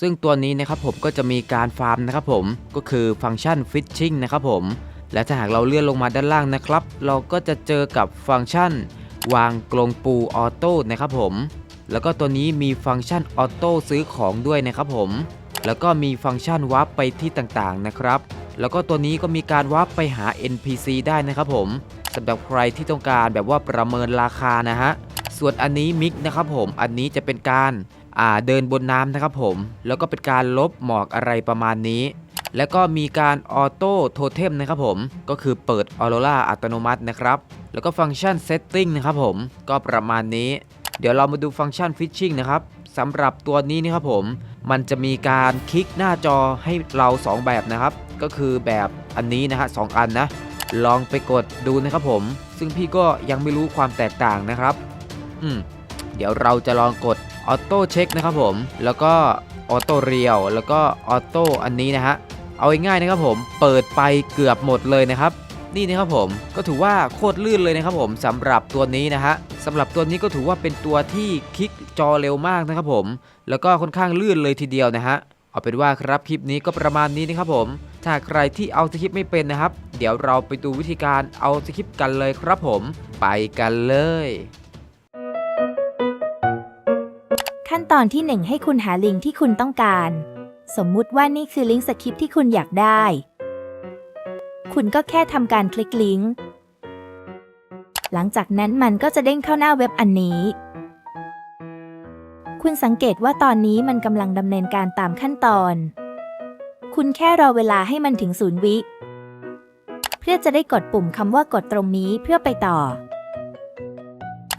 ซึ่งตัวนี้นะครับผมก็จะมีการฟาร์มนะครับผมก็คือฟังก์ชัน Fishing นะครับผมและถ้าหากเราเลื่อนลงมาด้านล่างนะครับ เราก็จะเจอกับฟังก์ชัน วางกรงปูออโต้นะครับผม แล้วก็ตัวนี้มีฟังก์ชันออโต้ซื้อของด้วยนะครับผม แล้วก็มีฟังก์ชันวาร์ปไปที่ต่างๆนะครับ แล้วก็ตัวนี้ก็มีการวาร์ปไปหา NPC ได้นะครับผมสำหรับใครที่ต้องการแบบว่าประเมินราคานะฮะส่วนอันนี้มิกนะครับผมอันนี้จะเป็นการ เดินบนน้ำนะครับผม แล้วก็เป็นการลบหมอกอะไรประมาณนี้ แล้วก็มีการออโต้โทเทมนะครับผม ก็คือเปิดออโรราอัตโนมัตินะครับ แล้วก็ฟังก์ชันเซตติ้งนะครับผม ก็ประมาณนี้ เดี๋ยวเรามาดูฟังก์ชันฟิชชิ่งนะครับสำหรับตัวนี้นะครับผม มันจะมีการคลิกหน้าจอให้เรา 2 แบบนะครับ ก็คือแบบอันนี้นะฮะสองอันนะ ลองไปกดดูนะครับผม ซึ่งพี่ก็ยังไม่รู้ความแตกต่างนะครับ อืม เดี๋ยวเราจะลองกด ออโต้เช็คนะครับผม แล้วก็ออโต้เรียวแล้วก็ออโต้อันนี้นะฮะ เอาง่ายๆนะครับผม เปิดไปเกือบหมดเลยนะครับ นี่นะครับผม ก็ถือว่าโคตรลื่นเลยนะครับผมสำหรับตัวนี้นะฮะสำหรับตัวนี้ก็ถือว่าเป็นตัวที่คลิกจอเร็วมากนะครับผม แล้วก็ค่อนข้างลื่นเลยทีเดียวนะฮะ เอาเป็นว่าครับคลิปนี้ก็ประมาณนี้นะครับผม ถ้าใครที่เอาสคริปต์ไม่เป็นนะครับ เดี๋ยวเราไปดูวิธีการเอาสคริปต์กันเลยครับผม ไปกันเลย ขั้นตอนที่ 1 ให้คุณหาลิงก์ที่คุณต้องการ สมมุติว่านี่คือลิงก์สคริปที่คุณอยากได้ คุณก็แค่ทำการคลิกลิงก์หลังจากนั้นมันก็จะเด้งเข้าหน้าเว็บอันนี้ คุณสังเกตว่าตอนนี้มันกำลังดำเนินการตามขั้นตอน คุณแค่รอเวลาให้มันถึงศูนย์วิ เพื่อจะได้กดปุ่มคำว่ากดตรงนี้เพื่อไปต่อ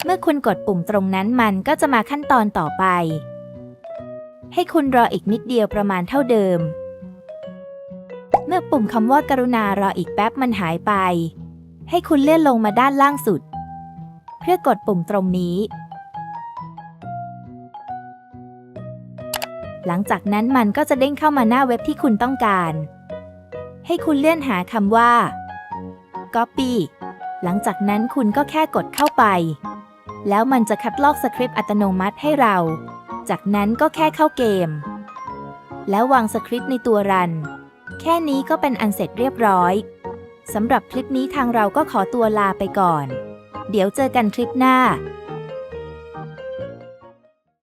เมื่อคุณกดปุ่มตรงนั้นมันก็จะมาขั้นตอนต่อไป ให้คุณรออีกนิดเดียวประมาณเท่าเดิม เมื่อปุ่มคำว่ากรุณารออีกแป๊บมันหายไป ให้คุณเลื่อนลงมาด้านล่างสุด เพื่อกดปุ่มตรงนี้ หลังจากนั้นมันก็จะเด้งเข้ามาหน้าเว็บที่คุณต้องการ ให้คุณเลื่อนหาคำว่า copy หลังจากนั้นคุณก็แค่กดเข้าไป แล้วมันจะคัดลอกสคริปต์อัตโนมัติให้เรา จากนั้นก็แค่เข้าเกม แล้ววางสคริปต์ในตัวรัน แค่นี้ก็เป็นอันเสร็จเรียบร้อยสำหรับคลิปนี้ทางเราก็ขอตัวลาไปก่อน เดี๋ยวเจอกันคลิปหน้า